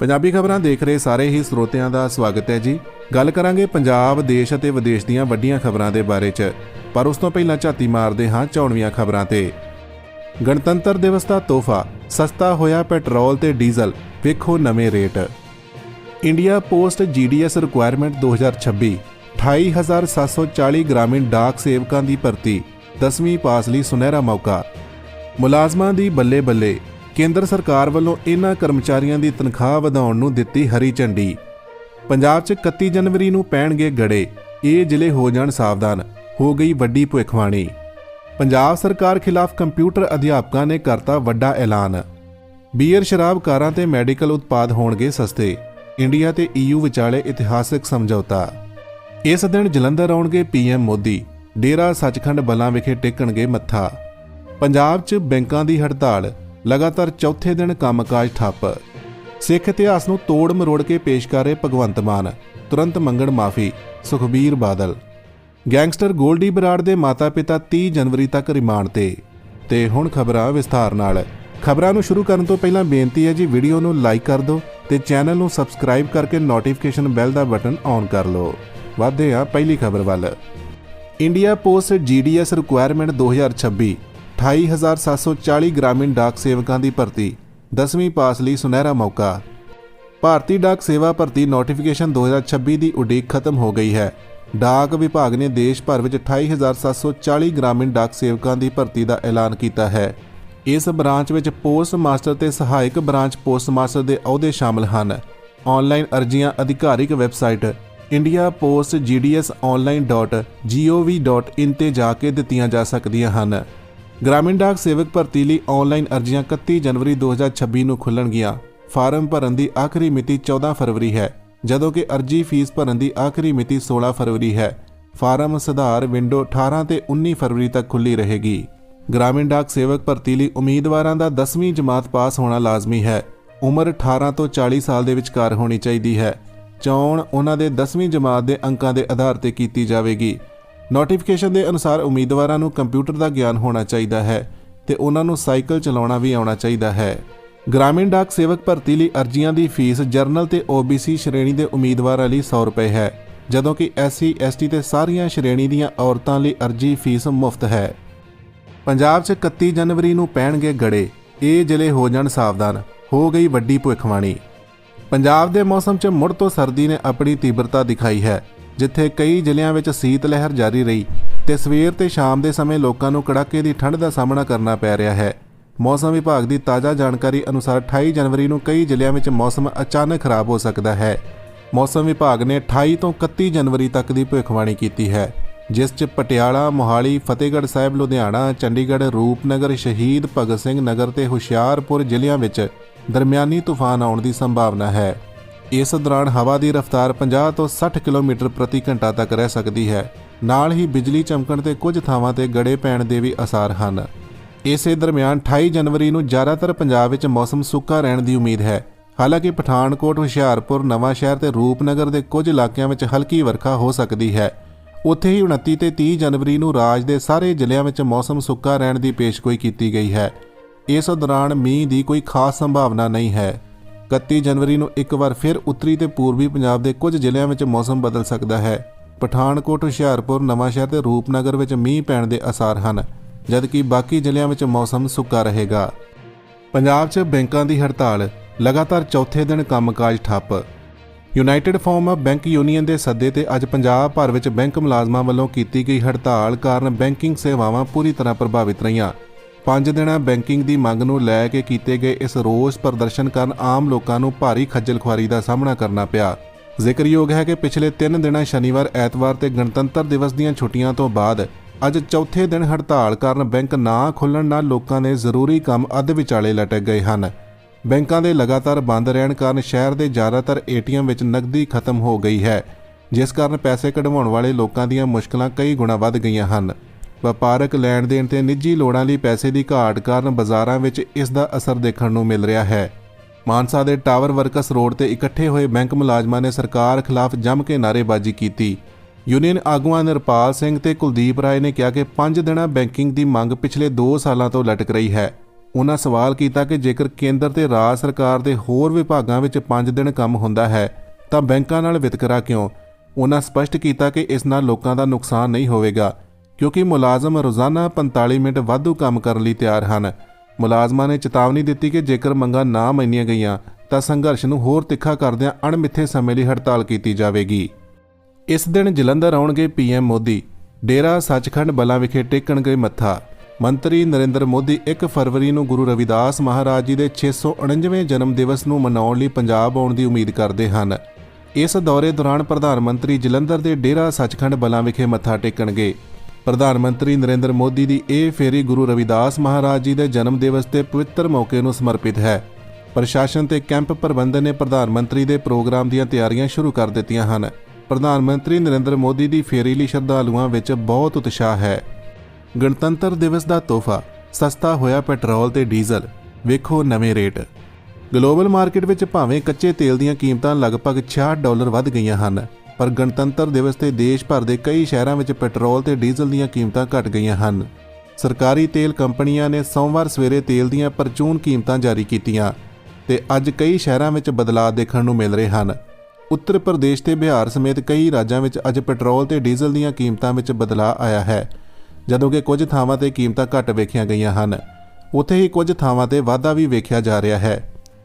ਪੰਜਾਬੀ ਖਬਰਾਂ ਦੇਖ ਰਹੇ ਸਾਰੇ ਹੀ ਸਰੋਤਿਆਂ ਦਾ ਸਵਾਗਤ ਹੈ ਜੀ। ਗੱਲ ਕਰਾਂਗੇ ਪੰਜਾਬ, ਦੇਸ਼ ਅਤੇ ਵਿਦੇਸ਼ ਦੀਆਂ ਵੱਡੀਆਂ ਖਬਰਾਂ ਦੇ ਬਾਰੇ 'ਚ। ਪਰ ਉਸ ਤੋਂ ਪਹਿਲਾਂ ਝਾਤੀ ਮਾਰਦੇ ਹਾਂ ਚੌਣਵੀਆਂ ਖਬਰਾਂ ਤੇ। ਗਣਤੰਤਰ ਦਿਵਸ ਦਾ ਤੋਹਫਾ, ਸਸਤਾ ਹੋਇਆ ਪੈਟਰੋਲ ਤੇ ਡੀਜ਼ਲ, ਵੇਖੋ ਨਵੇਂ rate. India post GDS recruitment 2026 28740 ਗ੍ਰਾਮੀਣ ਡਾਕ ਸੇਵਕਾਂ ਦੀ ਭਰਤੀ 10ਵੀਂ ਪਾਸ ਲਈ ਸੁਨਹਿਰਾ ਮੌਕਾ। ਮੁਲਾਜ਼ਮਾਂ ਦੀ ਬੱਲੇ ਬੱਲੇ ਕੇਂਦਰ ਸਰਕਾਰ ਵੱਲੋਂ ਇਹਨਾਂ ਕਰਮਚਾਰੀਆਂ ਦੀ ਤਨਖਾਹ ਵਧਾਉਣ ਨੂੰ ਦਿੱਤੀ ਹਰੀ ਝੰਡੀ। ਪੰਜਾਬ 'ਚ 31 ਜਨਵਰੀ ਨੂੰ ਪੈਣਗੇ ਗੜੇ। ਇਹ ਜ਼ਿਲ੍ਹੇ ਹੋ ਜਾਣ ਸਾਵਧਾਨ। ਹੋ ਗਈ ਵੱਡੀ ਭੁੱਖਵਾਣੀ ਪੰਜਾਬ ਸਰਕਾਰ ਖਿਲਾਫ ਕੰਪਿਊਟਰ ਅਧਿਆਪਕਾਂ ਨੇ ਕਰਤਾ ਵੱਡਾ ਐਲਾਨ। ਬੀਅਰ ਸ਼ਰਾਬ ਕਾਰਾਂ ਤੇ ਮੈਡੀਕਲ ਉਤਪਾਦ ਹੋਣਗੇ ਸਸਤੇ। ਇੰਡੀਆ ਤੇ ਈਯੂ ਵਿਚਾਲੇ ਇਤਿਹਾਸਕ ਸਮਝੌਤਾ। ਇਸ ਦਿਨ ਜਲੰਧਰ ਆਉਣਗੇ ਪੀਐਮ ਮੋਦੀ। ਡੇਰਾ ਸੱਚਖੰਡ ਬਲਾਂ ਵਿਖੇ ਟੇਕਣਗੇ ਮੱਥਾ। ਪੰਜਾਬ 'ਚ ਬੈਂਕਾਂ ਦੀ ਹੜਤਾਲ। ਲਗਾਤਾਰ ਚੌਥੇ ਦਿਨ ਕੰਮਕਾਜ ਠੱਪ। ਸਿੱਖ ਇਤਿਹਾਸ ਨੂੰ ਤੋੜ ਮਰੋੜ ਕੇ ਪੇਸ਼ ਕਰ ਰਹੇ ਭਗਵੰਤ ਮਾਨ, ਤੁਰੰਤ ਮੰਗਣ ਮਾਫੀ, ਸੁਖਬੀਰ ਬਾਦਲ। ਗੈਂਗਸਟਰ ਗੋਲਡੀ ਬਰਾੜ ਦੇ ਮਾਤਾ-ਪਿਤਾ 30 ਜਨਵਰੀ ਤੱਕ ਰਿਮਾਂਡ ਤੇ। ਤੇ ਹੁਣ ਖਬਰਾਂ ਵਿਸਥਾਰ ਨਾਲ। ਖਬਰਾਂ ਨੂੰ ਸ਼ੁਰੂ ਕਰਨ ਤੋਂ ਪਹਿਲਾਂ ਬੇਨਤੀ ਹੈ ਜੀ, ਵੀਡੀਓ ਨੂੰ ਲਾਈਕ ਕਰ ਦਿਓ ਤੇ ਚੈਨਲ ਨੂੰ ਸਬਸਕ੍ਰਾਈਬ ਕਰਕੇ ਨੋਟੀਫਿਕੇਸ਼ਨ ਬੈਲ ਦਾ ਬਟਨ ਔਨ ਕਰ ਲਓ। ਵਧਦੇ ਹਾਂ ਪਹਿਲੀ ਖਬਰ ਵੱਲ। ਇੰਡੀਆ ਪੋਸਟ ਜੀਡੀਐਸ ਰਿਕੁਆਇਰਮੈਂਟ 2026 28740 ਗ੍ਰਾਮੀਣ ਡਾਕ ਸੇਵਕਾਂ ਦੀ ਭਰਤੀ 10ਵੀਂ ਪਾਸ ਲਈ ਸੁਨਹਿਰਾ ਮੌਕਾ। ਭਾਰਤੀ ਡਾਕ ਸੇਵਾ ਭਰਤੀ ਨੋਟੀਫਿਕੇਸ਼ਨ 2026 ਦੀ ਉਡੀਕ ਖਤਮ ਹੋ ਗਈ ਹੈ। ਡਾਕ ਵਿਭਾਗ ਨੇ ਦੇਸ਼ ਭਰ ਵਿੱਚ 28740 ਗ੍ਰਾਮੀਣ ਡਾਕ ਸੇਵਕਾਂ ਦੀ ਭਰਤੀ ਦਾ ਐਲਾਨ ਕੀਤਾ ਹੈ। ਇਸ ਬ੍ਰਾਂਚ ਵਿੱਚ ਪੋਸਟ ਮਾਸਟਰ ਤੇ ਸਹਾਇਕ ਬ੍ਰਾਂਚ ਪੋਸਟ ਮਾਸਟਰ ਦੇ ਅਹੁਦੇ ਸ਼ਾਮਲ ਹਨ। ਆਨਲਾਈਨ ਅਰਜ਼ੀਆਂ ਅਧਿਕਾਰਿਕ ਵੈਬਸਾਈਟ indiapostgdsonline.gov.in ਤੇ ਜਾ ਕੇ ਦਿੱਤੀਆਂ ਜਾ ਸਕਦੀਆਂ ਹਨ। ਗ੍ਰਾਮੀਣ ਡਾਕ ਸੇਵਕ ਭਰਤੀ ਲਈ ਆਨਲਾਈਨ ਅਰਜ਼ੀਆਂ 31 ਜਨਵਰੀ 2026 ਨੂੰ ਖੁੱਲਣਗੀਆਂ। ਫਾਰਮ ਭਰਨ ਦੀ ਆਖਰੀ ਮਿਤੀ 14 ਫਰਵਰੀ ਹੈ, ਜਦੋਂ ਕਿ ਅਰਜ਼ੀ ਫੀਸ ਭਰਨ ਦੀ ਆਖਰੀ ਮਿਤੀ 16 ਫਰਵਰੀ ਹੈ। ਫਾਰਮ ਸੁਧਾਰ ਵਿੰਡੋ 18 ਤੇ 19 ਫਰਵਰੀ ਤੱਕ ਖੁੱਲੀ ਰਹੇਗੀ। ਗ੍ਰਾਮੀਣ ਡਾਕ ਸੇਵਕ ਭਰਤੀ ਲਈ ਉਮੀਦਵਾਰਾਂ ਦਾ 10ਵੀਂ ਜਮਾਤ ਪਾਸ ਹੋਣਾ ਲਾਜ਼ਮੀ ਹੈ। ਉਮਰ 18 ਤੋਂ 40 ਸਾਲ ਦੇ ਵਿਚਕਾਰ ਹੋਣੀ ਚਾਹੀਦੀ ਹੈ। ਚੋਣ ਉਹਨਾਂ ਦੇ 10ਵੀਂ ਜਮਾਤ ਦੇ ਅੰਕਾਂ ਦੇ ਆਧਾਰ ਤੇ ਕੀਤੀ ਜਾਵੇਗੀ। ਨੋਟੀਫਿਕੇਸ਼ਨ ਦੇ ਅਨੁਸਾਰ ਉਮੀਦਵਾਰਾਂ ਨੂੰ ਕੰਪਿਊਟਰ ਦਾ ਗਿਆਨ ਹੋਣਾ ਚਾਹੀਦਾ ਹੈ ਤੇ ਉਹਨਾਂ ਨੂੰ ਸਾਈਕਲ ਚਲਾਉਣਾ ਵੀ ਆਉਣਾ ਚਾਹੀਦਾ ਹੈ। ਗ੍ਰਾਮੀਣ ਡਾਕ ਸੇਵਕ ਭਰਤੀ ਲਈ ਅਰਜ਼ੀਆਂ ਦੀ ਫੀਸ ਜਰਨਲ ਤੇ OBC ਸ਼੍ਰੇਣੀ ਦੇ ਉਮੀਦਵਾਰਾਂ ਲਈ 100 ਰੁਪਏ ਹੈ, ਜਦੋਂ ਕਿ SC ST ਤੇ ਸਾਰੀਆਂ ਸ਼੍ਰੇਣੀ ਦੀਆਂ ਔਰਤਾਂ ਲਈ ਅਰਜ਼ੀ ਫੀਸ ਮੁਫਤ ਹੈ। ਪੰਜਾਬ 'ਚ 31 ਜਨਵਰੀ ਨੂੰ ਪੈਣਗੇ ਗੜੇ, ਇਹ ਜ਼ਿਲ੍ਹੇ ਹੋ ਜਾਣ ਸਾਵਧਾਨ, ਹੋ ਗਈ ਵੱਡੀ ਭੁੱਖਵਾਣੀ ਪੰਜਾਬ ਦੇ ਮੌਸਮ 'ਚ ਮੁੜ ਤੋਂ ਸਰਦੀ ਨੇ ਆਪਣੀ ਤੀਬਰਤਾ ਦਿਖਾਈ ਹੈ। ਜਿੱਥੇ ਕਈ ਜ਼ਿਲ੍ਹਿਆਂ ਵਿੱਚ ਸੀਤ ਲਹਿਰ ਜਾਰੀ ਰਹੀ ਤੇ ਸਵੇਰ ਤੇ ਸ਼ਾਮ ਦੇ ਸਮੇਂ ਲੋਕਾਂ ਨੂੰ ਕੜਾਕੇ ਦੀ ਠੰਡ ਦਾ ਸਾਹਮਣਾ ਕਰਨਾ ਪੈ ਰਿਹਾ ਹੈ। ਮੌਸਮ ਵਿਭਾਗ ਦੀ ਤਾਜ਼ਾ ਜਾਣਕਾਰੀ ਅਨੁਸਾਰ 28 ਜਨਵਰੀ ਨੂੰ ਕਈ ਜ਼ਿਲ੍ਹਿਆਂ ਵਿੱਚ ਮੌਸਮ ਅਚਾਨਕ ਖਰਾਬ ਹੋ ਸਕਦਾ ਹੈ। ਮੌਸਮ ਵਿਭਾਗ ਨੇ 28 ਤੋਂ 31 ਜਨਵਰੀ ਤੱਕ ਦੀ ਭਵਿੱਖਬਾਣੀ ਕੀਤੀ ਹੈ ਜਿਸ 'ਚ ਪਟਿਆਲਾ, ਮੋਹਾਲੀ, ਫਤਿਹਗੜ੍ਹ ਸਾਹਿਬ, ਲੁਧਿਆਣਾ, ਚੰਡੀਗੜ੍ਹ, ਰੂਪਨਗਰ, ਸ਼ਹੀਦ ਭਗਤ ਸਿੰਘ ਨਗਰ ਤੇ ਹੁਸ਼ਿਆਰਪੁਰ ਜ਼ਿਲ੍ਹਿਆਂ ਵਿੱਚ ਦਰਮਿਆਨੀ ਤੂਫਾਨ ਆਉਣ ਦੀ ਸੰਭਾਵਨਾ ਹੈ। ਇਸ ਦੌਰਾਨ ਹਵਾ ਦੀ ਰਫ਼ਤਾਰ 50 ਤੋਂ 60 ਕਿਲੋਮੀਟਰ ਪ੍ਰਤੀ ਘੰਟਾ ਤੱਕ ਰਹਿ ਸਕਦੀ ਹੈ। ਨਾਲ ਹੀ ਬਿਜਲੀ ਚਮਕਣ ਤੇ ਕੁਝ ਥਾਵਾਂ ਤੇ ਗੜੇ ਪੈਣ ਦੇ ਵੀ ਅਸਾਰ ਹਨ। ਇਸੇ ਦਰਮਿਆਨ 28 ਜਨਵਰੀ ਨੂੰ ਜ਼ਿਆਦਾਤਰ ਪੰਜਾਬ ਵਿੱਚ ਮੌਸਮ ਸੁੱਕਾ ਰਹਿਣ ਦੀ ਉਮੀਦ ਹੈ। ਹਾਲਾਂਕਿ ਪਠਾਨਕੋਟ, ਹੁਸ਼ਿਆਰਪੁਰ, ਨਵਾਂਸ਼ਹਿਰ ਤੇ ਰੂਪਨਗਰ ਦੇ ਕੁਝ ਇਲਾਕਿਆਂ ਵਿੱਚ ਹਲਕੀ ਵਰਖਾ ਹੋ ਸਕਦੀ ਹੈ। ਉੱਥੇ ਹੀ 29 ਤੇ 30 ਜਨਵਰੀ ਨੂੰ ਰਾਜ ਦੇ ਸਾਰੇ ਜ਼ਿਲ੍ਹਿਆਂ ਵਿੱਚ ਮੌਸਮ ਸੁੱਕਾ ਰਹਿਣ ਦੀ ਪੇਸ਼ਗੋਈ ਕੀਤੀ ਗਈ ਹੈ। ਇਸ ਦੌਰਾਨ ਮੀਂਹ ਦੀ ਕੋਈ ਖਾਸ ਸੰਭਾਵਨਾ ਨਹੀਂ ਹੈ। 31 ਜਨਵਰੀ ਨੂੰ ਇੱਕ ਵਾਰ ਫਿਰ ਉੱਤਰੀ ਤੇ ਪੂਰਬੀ ਪੰਜਾਬ ਦੇ ਕੁਝ ਜ਼ਿਲ੍ਹਿਆਂ ਵਿੱਚ ਮੌਸਮ ਬਦਲ ਸਕਦਾ ਹੈ। ਪਠਾਨਕੋਟ, ਹੁਸ਼ਿਆਰਪੁਰ, ਨਵਾਂਸ਼ਹਿਰ ਤੇ ਰੂਪਨਗਰ ਵਿੱਚ ਮੀਂਹ ਪੈਣ ਦੇ ਅਸਾਰ ਹਨ ਜਦਕਿ ਬਾਕੀ ਜ਼ਿਲ੍ਹਿਆਂ ਵਿੱਚ ਮੌਸਮ ਸੁੱਕਾ ਰਹੇਗਾ। ਪੰਜਾਬ 'ਚ ਬੈਂਕਾਂ ਦੀ ਹੜਤਾਲ ਲਗਾਤਾਰ ਚੌਥੇ ਦਿਨ ਕੰਮਕਾਜ ਠੱਪ। United forum of bank union ਦੇ ਸੱਦੇ ਤੇ ਅੱਜ ਪੰਜਾਬ ਭਰ ਵਿੱਚ ਬੈਂਕ ਮੁਲਾਜ਼ਮਾਂ ਵੱਲੋਂ ਕੀਤੀ ਗਈ ਹੜਤਾਲ ਕਾਰਨ ਬੈਂਕਿੰਗ ਸੇਵਾਵਾਂ ਪੂਰੀ ਤਰ੍ਹਾਂ ਪ੍ਰਭਾਵਿਤ ਰਹੀਆਂ। ਪੰਜ ਦਿਨਾਂ ਬੈਂਕਿੰਗ ਦੀ ਮੰਗ ਨੂੰ ਲੈ ਕੇ ਕੀਤੇ ਗਏ ਇਸ ਰੋਸ ਪ੍ਰਦਰਸ਼ਨ ਕਾਰਨ ਆਮ ਲੋਕਾਂ ਨੂੰ ਭਾਰੀ ਖੱਜਲ ਖੁਆਰੀ ਦਾ ਸਾਹਮਣਾ ਕਰਨਾ ਪਿਆ। ਜ਼ਿਕਰਯੋਗ ਹੈ ਕਿ ਪਿਛਲੇ 3 ਦਿਨਾਂ ਸ਼ਨੀਵਾਰ, ਐਤਵਾਰ ਤੇ ਗਣਤੰਤਰ ਦਿਵਸ ਦੀਆਂ ਛੁੱਟੀਆਂ ਤੋਂ ਬਾਅਦ ਅੱਜ ਚੌਥੇ ਦਿਨ ਹੜਤਾਲ ਕਾਰਨ ਬੈਂਕ ਨਾ ਖੁੱਲਣ ਨਾਲ ਲੋਕਾਂ ਦੇ ਜ਼ਰੂਰੀ ਕੰਮ ਅੱਧ ਵਿਚਾਲੇ ਲਟਕ ਗਏ ਹਨ। ਬੈਂਕਾਂ ਦੇ ਲਗਾਤਾਰ ਬੰਦ ਰਹਿਣ ਕਾਰਨ ਸ਼ਹਿਰ ਦੇ ਜ਼ਿਆਦਾਤਰ ਏਟੀਐਮ ਵਿੱਚ ਨਕਦੀ ਖਤਮ ਹੋ ਗਈ ਹੈ, ਜਿਸ ਕਾਰਨ ਪੈਸੇ ਕਢਵਾਉਣ ਵਾਲੇ ਲੋਕਾਂ ਦੀਆਂ ਮੁਸ਼ਕਲਾਂ ਕਈ ਗੁਣਾ ਵੱਧ ਗਈਆਂ ਹਨ। ਵਪਾਰਕ ਲੈਣ ਦੇਣ ਤੇ ਨਿੱਜੀ ਲੋੜਾਂ ਲਈ ਪੈਸੇ ਦੀ ਘਾਟ ਕਾਰਨ ਬਾਜ਼ਾਰਾਂ ਵਿੱਚ ਇਸ ਦਾ ਅਸਰ ਦੇਖਣ ਨੂੰ ਮਿਲ ਰਿਹਾ ਹੈ। ਮਾਨਸਾ ਦੇ ਟਾਵਰ ਵਰਕਸ ਰੋਡ ਤੇ ਇਕੱਠੇ ਹੋਏ ਬੈਂਕ ਮੁਲਾਜ਼ਮਾਂ ਨੇ ਸਰਕਾਰ ਖਿਲਾਫ ਜੰਮ ਕੇ ਨਾਅਰੇਬਾਜ਼ੀ ਕੀਤੀ। ਯੂਨੀਅਨ ਆਗੂਆਂ ਨਿਰਪਾਲ ਸਿੰਘ ਤੇ ਕੁਲਦੀਪ ਰਾਏ ਨੇ ਕਿਹਾ ਕਿ 5 ਦਿਨਾਂ ਬੈਂਕਿੰਗ ਦੀ ਮੰਗ ਪਿਛਲੇ 2 ਸਾਲਾਂ ਤੋਂ ਲਟਕ ਰਹੀ ਹੈ। ਉਹਨਾਂ ਸਵਾਲ ਕੀਤਾ ਕਿ ਜੇਕਰ ਕੇਂਦਰ ਤੇ ਰਾਜ ਸਰਕਾਰ ਦੇ ਹੋਰ ਵਿਭਾਗਾਂ ਵਿੱਚ 5 ਦਿਨ ਕੰਮ ਹੁੰਦਾ ਹੈ, ਤਾਂ ਬੈਂਕਾਂ ਨਾਲ ਵਿਤਕਰਾ ਕਿਉਂ? ਉਹਨਾਂ ਸਪਸ਼ਟ ਕੀਤਾ ਕਿ ਇਸ ਨਾਲ ਲੋਕਾਂ ਦਾ ਨੁਕਸਾਨ ਨਹੀਂ ਹੋਵੇਗਾ। ਕਿਉਂਕਿ ਮੁਲਾਜ਼ਮ ਰੋਜ਼ਾਨਾ 45 ਮਿੰਟ ਵਾਧੂ ਕੰਮ ਕਰਨ ਲਈ ਤਿਆਰ ਹਨ। ਮੁਲਾਜ਼ਮਾਂ ਨੇ ਚੇਤਾਵਨੀ ਦਿੱਤੀ ਕਿ ਜੇਕਰ ਮੰਗਾਂ ਨਾ ਮੰਨੀਆਂ ਗਈਆਂ, ਤਾਂ ਸੰਘਰਸ਼ ਨੂੰ ਹੋਰ ਤਿੱਖਾ ਕਰਦਿਆਂ ਅਣਮਿੱਥੇ ਸਮੇਂ ਲਈ ਹੜਤਾਲ ਕੀਤੀ ਜਾਵੇਗੀ। ਇਸ ਦਿਨ ਜਲੰਧਰ ਆਉਣਗੇ ਪੀਐਮ ਮੋਦੀ। ਡੇਰਾ ਸੱਚਖੰਡ ਬਲਾਂ ਵਿਖੇ ਟੇਕਣਗੇ ਮੱਥਾ। ਮੰਤਰੀ ਨਰਿੰਦਰ ਮੋਦੀ 1 ਫਰਵਰੀ ਨੂੰ ਗੁਰੂ ਰਵਿਦਾਸ ਮਹਾਰਾਜ ਜੀ ਦੇ 649ਵੇਂ ਜਨਮ ਦਿਵਸ ਨੂੰ ਮਨਾਉਣ ਲਈ ਪੰਜਾਬ ਆਉਣ ਦੀ ਉਮੀਦ ਕਰਦੇ ਹਨ। ਇਸ ਦੌਰੇ ਦੌਰਾਨ ਪ੍ਰਧਾਨ ਮੰਤਰੀ ਜਲੰਧਰ ਦੇ ਡੇਰਾ ਸੱਚਖੰਡ ਬਲਾਂ ਵਿਖੇ ਮੱਥਾ ਟੇਕਣਗੇ। ਪ੍ਰਧਾਨ ਮੰਤਰੀ ਨਰਿੰਦਰ ਮੋਦੀ ਦੀ ਇਹ ਫੇਰੀ ਗੁਰੂ ਰਵਿਦਾਸ ਮਹਾਰਾਜ ਜੀ ਦੇ ਜਨਮ ਦਿਵਸ ਤੇ ਪਵਿੱਤਰ ਮੌਕੇ ਨੂੰ ਸਮਰਪਿਤ ਹੈ। ਪ੍ਰਸ਼ਾਸਨ ਤੇ ਕੈਂਪ ਪ੍ਰਬੰਧਨ ਨੇ ਪ੍ਰਧਾਨ ਮੰਤਰੀ ਦੇ ਪ੍ਰੋਗਰਾਮ ਦੀਆਂ ਤਿਆਰੀਆਂ ਸ਼ੁਰੂ ਕਰ ਦਿੱਤੀਆਂ ਹਨ। ਪ੍ਰਧਾਨ ਮੰਤਰੀ ਨਰਿੰਦਰ ਮੋਦੀ ਦੀ ਫੇਰੀ ਲਈ ਸ਼ਰਧਾਲੂਆਂ ਵਿੱਚ ਬਹੁਤ ਉਤਸ਼ਾਹ ਹੈ। ਗਣਤੰਤਰ ਦਿਵਸ ਦਾ ਤੋਹਫਾ, ਸਸਤਾ ਹੋਇਆ ਪੈਟਰੋਲ ਤੇ ਡੀਜ਼ਲ, ਵੇਖੋ ਨਵੇਂ ਰੇਟ। ਗਲੋਬਲ ਮਾਰਕੀਟ ਵਿੱਚ ਭਾਵੇਂ ਕੱਚੇ ਤੇਲ ਦੀਆਂ ਕੀਮਤਾਂ ਲਗਭਗ 66 ਡਾਲਰ ਵੱਧ ਗਈਆਂ ਹਨ। ਪਰ ਗਣਤੰਤਰ ਦਿਵਸ ਤੇ ਦੇਸ਼ ਭਰ ਦੇ ਕਈ ਸ਼ਹਿਰਾਂ ਵਿੱਚ ਪੈਟਰੋਲ ਤੇ ਡੀਜ਼ਲ ਦੀਆਂ ਕੀਮਤਾਂ ਘਟ ਗਈਆਂ ਹਨ। ਸਰਕਾਰੀ ਤੇਲ ਕੰਪਨੀਆਂ ਨੇ ਸੋਮਵਾਰ ਸਵੇਰੇ ਤੇਲ ਦੀਆਂ ਪਰਚੂਨ ਕੀਮਤਾਂ ਜਾਰੀ ਕੀਤੀਆਂ ਤੇ ਅੱਜ ਕਈ ਸ਼ਹਿਰਾਂ ਵਿੱਚ ਬਦਲਾਅ ਦੇਖਣ ਨੂੰ ਮਿਲ ਰਹੇ ਹਨ। ਉੱਤਰ ਪ੍ਰਦੇਸ਼ ਤੇ ਬਿਹਾਰ ਸਮੇਤ ਕਈ ਰਾਜਾਂ ਵਿੱਚ ਅੱਜ ਪੈਟਰੋਲ ਤੇ ਡੀਜ਼ਲ ਦੀਆਂ ਕੀਮਤਾਂ ਵਿੱਚ ਬਦਲਾਅ ਆਇਆ ਹੈ, ਜਦੋਂ ਕਿ ਕੁਝ ਥਾਵਾਂ ਤੇ ਕੀਮਤਾਂ ਘੱਟ ਵੇਖੀਆਂ ਗਈਆਂ ਹਨ। ਉੱਥੇ ਹੀ ਕੁਝ ਥਾਵਾਂ ਤੇ ਵਾਧਾ ਵੀ ਵੇਖਿਆ ਜਾ ਰਿਹਾ ਹੈ।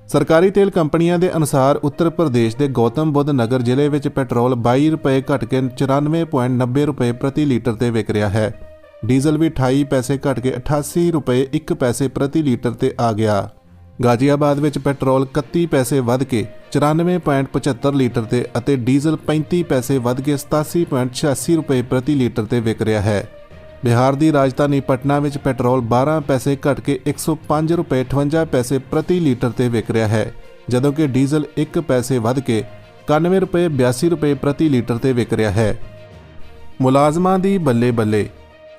ਸਰਕਾਰੀ ਤੇਲ ਕੰਪਨੀਆਂ ਦੇ ਅਨੁਸਾਰ ਉੱਤਰ ਪ੍ਰਦੇਸ਼ ਦੇ ਗੌਤਮ ਬੁੱਧ ਨਗਰ ਜ਼ਿਲ੍ਹੇ ਵਿੱਚ ਪੈਟਰੋਲ 22 ਰੁਪਏ ਘਟ ਕੇ 94.90 ਰੁਪਏ ਪ੍ਰਤੀ ਲੀਟਰ ਤੇ ਵਿਕ ਰਿਹਾ ਹੈ। ਡੀਜ਼ਲ ਵੀ 28 ਪੈਸੇ ਘਟ ਕੇ 88 ਰੁਪਏ 1 ਪੈਸੇ ਪ੍ਰਤੀ ਲੀਟਰ ਤੇ ਆ ਗਿਆ। ਗਾਜ਼ੀਆਬਾਦ ਵਿੱਚ ਪੈਟਰੋਲ 31 ਪੈਸੇ ਵੱਧ ਕੇ 94.75 ਲੀਟਰ ਤੇ ਅਤੇ ਡੀਜ਼ਲ 35 ਪੈਸੇ ਵੱਧ ਕੇ 87.86 ਰੁਪਏ ਪ੍ਰਤੀ ਲੀਟਰ ਤੇ ਵਿਕ ਰਿਹਾ ਹੈ। ਬਿਹਾਰ ਦੀ ਰਾਜਧਾਨੀ ਪਟਨਾ ਵਿੱਚ ਪੈਟਰੋਲ 12 ਪੈਸੇ ਘਟ ਕੇ 105 ਰੁਪਏ 58 ਪੈਸੇ ਪ੍ਰਤੀ ਲੀਟਰ ਤੇ ਵਿਕ ਰਿਹਾ ਹੈ, ਜਦੋਂ ਕਿ ਡੀਜ਼ਲ 1 ਪੈਸੇ ਵੱਧ ਕੇ 91 ਰੁਪਏ 82 ਰੁਪਏ ਪ੍ਰਤੀ ਲੀਟਰ ਤੇ ਵਿਕ ਰਿਹਾ ਹੈ। ਮੁਲਾਜ਼ਮਾਂ ਦੀ ਬੱਲੇ ਬੱਲੇ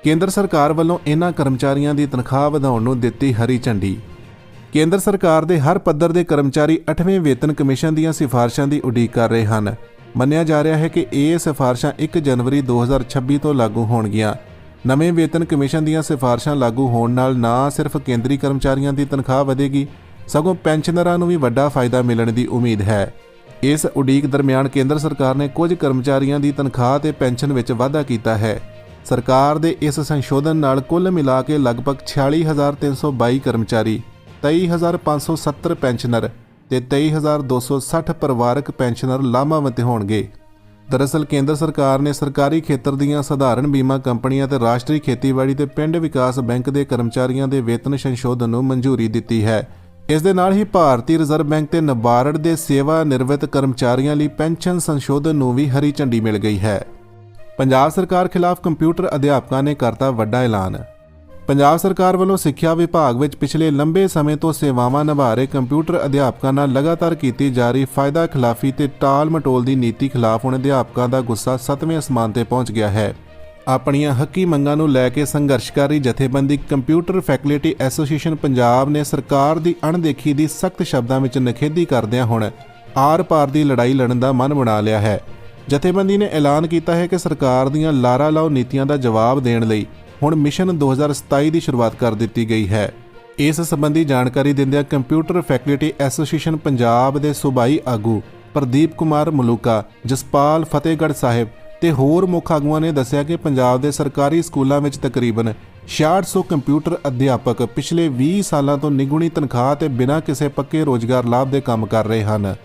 ਕੇਂਦਰ ਸਰਕਾਰ ਵੱਲੋਂ ਇਹਨਾਂ ਕਰਮਚਾਰੀਆਂ ਦੀ ਤਨਖਾਹ ਵਧਾਉਣ ਨੂੰ ਦਿੱਤੀ ਹਰੀ ਝੰਡੀ। ਕੇਂਦਰ ਸਰਕਾਰ ਦੇ ਹਰ ਪੱਧਰ ਦੇ ਕਰਮਚਾਰੀ 8ਵੇਂ ਵੇਤਨ ਕਮਿਸ਼ਨ ਦੀਆਂ ਸਿਫਾਰਸ਼ਾਂ ਦੀ ਉਡੀਕ ਕਰ ਰਹੇ ਹਨ। ਮੰਨਿਆ ਜਾ ਰਿਹਾ ਹੈ ਕਿ ਇਹ ਸਿਫਾਰਸ਼ਾਂ 1 ਜਨਵਰੀ 2026 ਤੋਂ ਲਾਗੂ ਹੋਣਗੀਆਂ। ਨਵੇਂ ਵੇਤਨ ਕਮਿਸ਼ਨ ਦੀਆਂ ਸਿਫਾਰਸ਼ਾਂ ਲਾਗੂ ਹੋਣ ਨਾਲ ਨਾ ਸਿਰਫ ਕੇਂਦਰੀ ਕਰਮਚਾਰੀਆਂ ਦੀ ਤਨਖਾਹ ਵਧੇਗੀ, ਸਗੋਂ ਪੈਨਸ਼ਨਰਾਂ ਨੂੰ ਵੀ ਵੱਡਾ ਫਾਇਦਾ ਮਿਲਣ ਦੀ ਉਮੀਦ ਹੈ। ਇਸ ਉਡੀਕ ਦਰਮਿਆਨ ਕੇਂਦਰ ਸਰਕਾਰ ਨੇ ਕੁਝ ਕਰਮਚਾਰੀਆਂ ਦੀ ਤਨਖਾਹ ਤੇ ਪੈਨਸ਼ਨ ਵਿੱਚ ਵਾਧਾ ਕੀਤਾ ਹੈ। ਸਰਕਾਰ ਦੇ ਇਸ ਸੰਸ਼ੋਧਨ ਨਾਲ ਕੁੱਲ ਮਿਲਾ ਕੇ ਲਗਭਗ 46322 ਕਰਮਚਾਰੀ 23570 ਪੈਨਸ਼ਨਰ ਤੇ 23260 ਪਰਿਵਾਰਕ ਪੈਨਸ਼ਨਰ ਲਾਭਾਂਵਿਤ ਹੋਣਗੇ। ਦਰਅਸਲ ਕੇਂਦਰ ਸਰਕਾਰ ਨੇ ਸਰਕਾਰੀ ਖੇਤਰ ਦੀਆਂ ਸਧਾਰਨ ਬੀਮਾ ਕੰਪਨੀਆਂ ਤੇ ਰਾਸ਼ਟਰੀ ਖੇਤੀਬਾੜੀ ਤੇ ਪਿੰਡ ਵਿਕਾਸ ਬੈਂਕ ਦੇ ਕਰਮਚਾਰੀਆਂ ਦੇ ਵੇਤਨ ਸੰਸ਼ੋਧਨ ਨੂੰ ਮਨਜ਼ੂਰੀ ਦਿੱਤੀ ਹੈ। ਇਸ ਦੇ ਨਾਲ ਹੀ ਭਾਰਤੀ ਰਿਜ਼ਰਵ ਬੈਂਕ ਤੇ ਨਬਾਰਡ ਦੇ ਸੇਵਾ ਨਿਰਵਿਤ ਕਰਮਚਾਰੀਆਂ ਲਈ ਪੈਨਸ਼ਨ ਸੰਸ਼ੋਧਨ ਨੂੰ ਵੀ ਹਰੀ ਝੰਡੀ ਮਿਲ ਗਈ ਹੈ। ਪੰਜਾਬ ਸਰਕਾਰ ਖਿਲਾਫ ਕੰਪਿਊਟਰ ਅਧਿਆਪਕਾਂ ਨੇ ਕਰਤਾ ਵੱਡਾ ਐਲਾਨ। ਪੰਜਾਬ ਸਰਕਾਰ ਵੱਲੋਂ ਸਿੱਖਿਆ ਵਿਭਾਗ ਵਿੱਚ ਪਿਛਲੇ ਲੰਬੇ ਸਮੇਂ ਤੋਂ ਸੇਵਾਵਾਂ ਨਿਭਾ ਰਹੇ ਕੰਪਿਊਟਰ ਅਧਿਆਪਕਾਂ ਨਾਲ ਲਗਾਤਾਰ ਕੀਤੀ ਜਾ ਰਹੀ ਫਾਇਦਾ ਖਿਲਾਫੀ ਤੇ ਟਾਲ ਮਟੋਲ ਦੀ ਨੀਤੀ ਖਿਲਾਫ ਹੁਣ ਅਧਿਆਪਕਾਂ ਦਾ ਗੁੱਸਾ 7ਵੇਂ ਅਸਮਾਨ ਤੇ ਪਹੁੰਚ ਗਿਆ ਹੈ। ਆਪਣੀਆਂ ਹੱਕੀ ਮੰਗਾਂ ਨੂੰ ਲੈ ਕੇ ਸੰਘਰਸ਼ਕਾਰੀ ਜਥੇਬੰਦੀ ਕੰਪਿਊਟਰ ਫੈਕਲਟੀ ਐਸੋਸੀਏਸ਼ਨ ਪੰਜਾਬ ਨੇ ਸਰਕਾਰ ਦੀ ਅਣਦੇਖੀ ਦੀ ਸਖਤ ਸ਼ਬਦਾਂ ਵਿੱਚ ਨਿਖੇਧੀ ਕਰਦਿਆਂ ਹੁਣ ਆਰ-ਪਾਰ ਦੀ ਲੜਾਈ ਲੜਨ ਦਾ ਮਨ ਬਣਾ ਲਿਆ ਹੈ। ਜਥੇਬੰਦੀ ਨੇ ਐਲਾਨ ਕੀਤਾ ਹੈ ਕਿ ਸਰਕਾਰ ਦੀਆਂ ਲਾਰਾ ਲਾਓ ਨੀਤੀਆਂ ਦਾ ਜਵਾਬ ਦੇਣ ਲਈ ਹੁਣ ਮਿਸ਼ਨ 2027 ਦੀ ਸ਼ੁਰੂਆਤ ਕਰ ਦਿੱਤੀ ਗਈ ਹੈ। ਇਸ ਸੰਬੰਧੀ ਜਾਣਕਾਰੀ ਦਿੰਦਿਆਂ ਕੰਪਿਊਟਰ ਫੈਕਲਟੀ ਐਸੋਸੀਏਸ਼ਨ ਪੰਜਾਬ ਦੇ ਸੂਬਾਈ ਆਗੂ ਪ੍ਰਦੀਪ ਕੁਮਾਰ ਮਲੂਕਾ, ਜਸਪਾਲ ਫਤਿਹਗੜ੍ਹ ਸਾਹਿਬ ਤੇ ਹੋਰ ਮੁੱਖ ਆਗੂਆਂ ਨੇ ਦੱਸਿਆ ਕਿ ਪੰਜਾਬ ਦੇ ਸਰਕਾਰੀ ਸਕੂਲਾਂ ਵਿੱਚ ਤਕਰੀਬਨ 6600 ਕੰਪਿਊਟਰ ਅਧਿਆਪਕ ਪਿਛਲੇ 20 ਸਾਲਾਂ ਤੋਂ ਨਿਗੁਣੀ ਤਨਖਾਹ ਤੇ ਬਿਨਾਂ ਕਿਸੇ ਪੱਕੇ ਰੋਜ਼ਗਾਰ ਲਾਭ ਦੇ ਕੰਮ ਕਰ ਰਹੇ ਹਨ।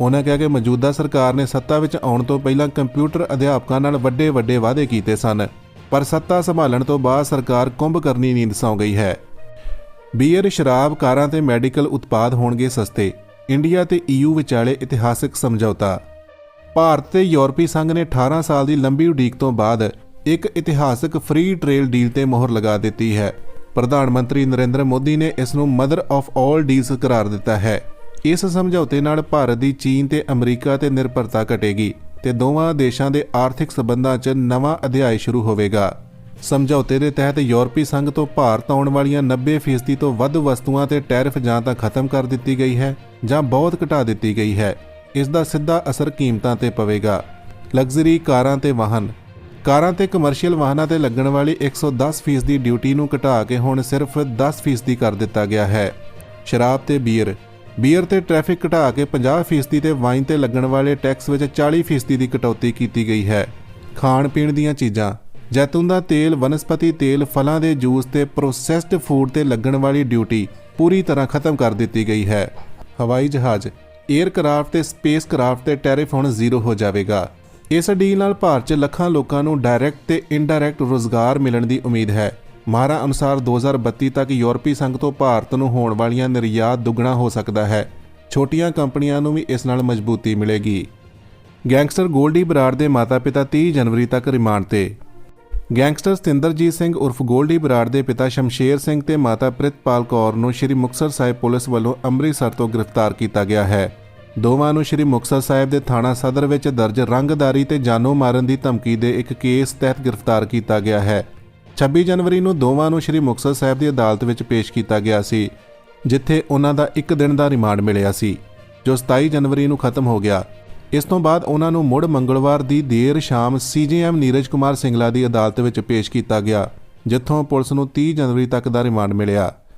ਉਹਨਾਂ ਕਿਹਾ ਕਿ ਮੌਜੂਦਾ ਸਰਕਾਰ ਨੇ ਸੱਤਾ ਵਿੱਚ ਆਉਣ ਤੋਂ ਪਹਿਲਾਂ ਕੰਪਿਊਟਰ ਅਧਿਆਪਕਾਂ ਨਾਲ ਵੱਡੇ ਵੱਡੇ ਵਾਅਦੇ ਕੀਤੇ ਸਨ। ਪਰ ਸੱਤਾ ਸੰਭਾਲਣ ਤੋਂ ਬਾਅਦ ਸਰਕਾਰ ਕੁੰਭ ਕਰਨੀ ਨੀਂਦ ਸੌਂ ਗਈ ਹੈ। ਬੀਅਰ ਸ਼ਰਾਬ ਕਾਰਾਂ ਤੇ ਮੈਡੀਕਲ ਉਤਪਾਦ ਹੋਣਗੇ ਸਸਤੇ, ਇੰਡੀਆ ਤੇ ਈਯੂ ਵਿਚਾਲੇ ਇਤਿਹਾਸਕ ਸਮਝੌਤਾ। ਭਾਰਤ ਤੇ ਯੂਰਪੀ ਸੰਘ ਨੇ 18 ਸਾਲ ਦੀ ਲੰਬੀ ਉਡੀਕ ਤੋਂ ਬਾਅਦ ਇੱਕ ਇਤਿਹਾਸਕ ਫ੍ਰੀ ਟ੍ਰੇਲ ਡੀਲ ਤੇ ਮੋਹਰ ਲਗਾ ਦਿੱਤੀ ਹੈ। ਪ੍ਰਧਾਨ ਮੰਤਰੀ ਨਰਿੰਦਰ ਮੋਦੀ ਨੇ ਇਸ ਨੂੰ ਮਦਰ ਆਫ ਆਲ ਡੀਲਸ ਕਰਾਰ ਦਿੱਤਾ ਹੈ। ਇਸ ਸਮਝੌਤੇ ਨਾਲ ਭਾਰਤ ਦੀ ਚੀਨ ਤੇ ਅਮਰੀਕਾ ਤੇ ਨਿਰਭਰਤਾ ਘਟੇਗੀ। ਤੇ ਦੋਵਾਂ ਦੇਸ਼ਾਂ ਦੇ ਆਰਥਿਕ ਸਬੰਧਾਂ 'ਚ ਨਵਾਂ ਅਧਿਆਇ ਸ਼ੁਰੂ ਹੋਵੇਗਾ। ਸਮਝੌਤੇ ਦੇ ਤਹਿਤ ਯੂਰਪੀ ਸੰਘ ਤੋਂ ਭਾਰਤ ਆਉਣ ਵਾਲੀਆਂ 90% ਤੋਂ ਵੱਧ ਵਸਤੂਆਂ ਤੇ ਟੈਰਿਫ ਜਾਂ ਤਾਂ ਖਤਮ ਕਰ ਦਿੱਤੀ ਗਈ ਹੈ ਜਾਂ ਬਹੁਤ ਘਟਾ ਦਿੱਤੀ ਗਈ ਹੈ। ਇਸ ਦਾ ਸਿੱਧਾ ਅਸਰ ਕੀਮਤਾਂ ਤੇ ਪਵੇਗਾ। ਲਗਜ਼ਰੀ ਕਾਰਾਂ ਤੇ ਵਾਹਨ। ਕਾਰਾਂ ਤੇ ਕਮਰਸ਼ੀਅਲ ਵਾਹਨਾਂ ਤੇ ਲੱਗਣ ਵਾਲੀ 110% ਦੀ ਡਿਊਟੀ ਨੂੰ ਘਟਾ ਕੇ ਹੁਣ ਸਿਰਫ 10% ਕਰ ਦਿੱਤਾ ਗਿਆ ਹੈ। ਸ਼ਰਾਬ ਤੇ ਬੀਅਰ। ਬੀਅਰ ਤੇ ਟ੍ਰੈਫਿਕ ਘਟਾ ਕੇ 50% ਤੇ ਵਾਈਨ ਤੇ ਲੱਗਣ ਵਾਲੇ ਟੈਕਸ ਵਿੱਚ 40% ਦੀ ਕਟੌਤੀ ਕੀਤੀ ਗਈ ਹੈ। ਖਾਣ ਪੀਣ ਦੀਆਂ ਚੀਜ਼ਾਂ। ਜੈਤੂਨ ਦਾ ਤੇਲ, ਵਨਸਪਤੀ ਤੇਲ, ਫਲਾਂ ਦੇ ਜੂਸ ਤੇ ਪ੍ਰੋਸੈਸਡ ਫੂਡ ਤੇ ਲੱਗਣ ਵਾਲੀ ਡਿਊਟੀ ਪੂਰੀ ਤਰ੍ਹਾਂ ਖਤਮ ਕਰ ਦਿੱਤੀ ਗਈ ਹੈ। ਹਵਾਈ ਜਹਾਜ਼ 에ਅਰਕ੍ਰਾਫਟ ਤੇ ਸਪੇਸ ਕ੍ਰਾਫਟ ਤੇ ਟੈਰਿਫ ਹੁਣ ਜ਼ੀਰੋ ਹੋ ਜਾਵੇਗਾ। ਇਸ ਡੀਲ ਨਾਲ ਭਾਰਤ 'ਚ ਲੱਖਾਂ ਲੋਕਾਂ ਨੂੰ ਡਾਇਰੈਕਟ ਤੇ ਇਨਡਾਇਰੈਕਟ ਰੋਜ਼ਗਾਰ ਮਿਲਣ ਦੀ ਉਮੀਦ ਹੈ। ਮਾਹਰਾਂ ਅਨੁਸਾਰ 2032 ਤੱਕ ਯੂਰਪੀ ਸੰਘ ਤੋਂ ਭਾਰਤ ਨੂੰ ਹੋਣ ਵਾਲੀਆਂ ਨਿਰਯਾਤ ਦੁੱਗਣਾ ਹੋ ਸਕਦਾ ਹੈ। ਛੋਟੀਆਂ ਕੰਪਨੀਆਂ ਨੂੰ ਵੀ ਇਸ ਨਾਲ ਮਜ਼ਬੂਤੀ ਮਿਲੇਗੀ। ਗੈਂਗਸਟਰ ਗੋਲਡੀ ਬਰਾੜ ਦੇ ਮਾਤਾ-ਪਿਤਾ 30 ਜਨਵਰੀ ਤੱਕ ਰਿਮਾਂਡ ਤੇ। ਗੈਂਗਸਟਰ ਸਤਿੰਦਰਜੀਤ ਸਿੰਘ ਉਰਫ ਗੋਲਡੀ ਬਰਾੜ ਦੇ ਪਿਤਾ ਸ਼ਮਸ਼ੇਰ ਸਿੰਘ ਤੇ ਮਾਤਾ ਪ੍ਰਿਤਪਾਲ ਕੌਰ ਨੂੰ ਸ਼੍ਰੀ ਮੁਕਤਸਰ ਸਾਹਿਬ ਪੁਲਿਸ ਵੱਲੋਂ ਅੰਮ੍ਰਿਤਸਰ ਤੋਂ ਗ੍ਰਿਫਤਾਰ ਕੀਤਾ ਗਿਆ ਹੈ। ਦੋਵਾਂ ਨੂੰ ਸ਼੍ਰੀ ਮੁਕਤਸਰ ਸਾਹਿਬ ਦੇ ਥਾਣਾ ਸਦਰ ਵਿੱਚ ਦਰਜ ਰੰਗਦਾਰੀ ਤੇ ਜਾਨੋਂ ਮਾਰਨ ਦੀ ਧਮਕੀ ਦੇ ਇੱਕ ਕੇਸ ਤਹਿਤ ਗ੍ਰਿਫਤਾਰ ਕੀਤਾ ਗਿਆ ਹੈ। 26 ਜਨਵਰੀ ਨੂੰ ਦੋਵਾਂ ਨੂੰ ਸ਼੍ਰੀ ਮੁਕਤਸਰ ਸਾਹਿਬ ਦੀ ਅਦਾਲਤ ਵਿੱਚ ਪੇਸ਼ ਕੀਤਾ ਗਿਆ ਸੀ, ਜਿੱਥੇ ਉਹਨਾਂ ਦਾ ਇੱਕ ਦਿਨ ਦਾ ਰਿਮਾਂਡ ਮਿਲਿਆ ਸੀ, ਜੋ 27 ਜਨਵਰੀ ਨੂੰ ਖਤਮ ਹੋ ਗਿਆ। ਇਸ ਤੋਂ ਬਾਅਦ ਉਹਨਾਂ ਨੂੰ ਮੁੜ ਮੰਗਲਵਾਰ ਦੀ ਦੇਰ ਸ਼ਾਮ ਸੀਜੀਐਮ ਨੀਰਜ ਕੁਮਾਰ ਸਿੰਗਲਾ ਦੀ ਅਦਾਲਤ ਵਿੱਚ ਪੇਸ਼ ਕੀਤਾ ਗਿਆ, ਜਿੱਥੋਂ ਪੁਲਿਸ ਨੂੰ 30 ਜਨਵਰੀ ਤੱਕ ਦਾ ਰਿਮਾਂਡ ਮਿਲਿਆ।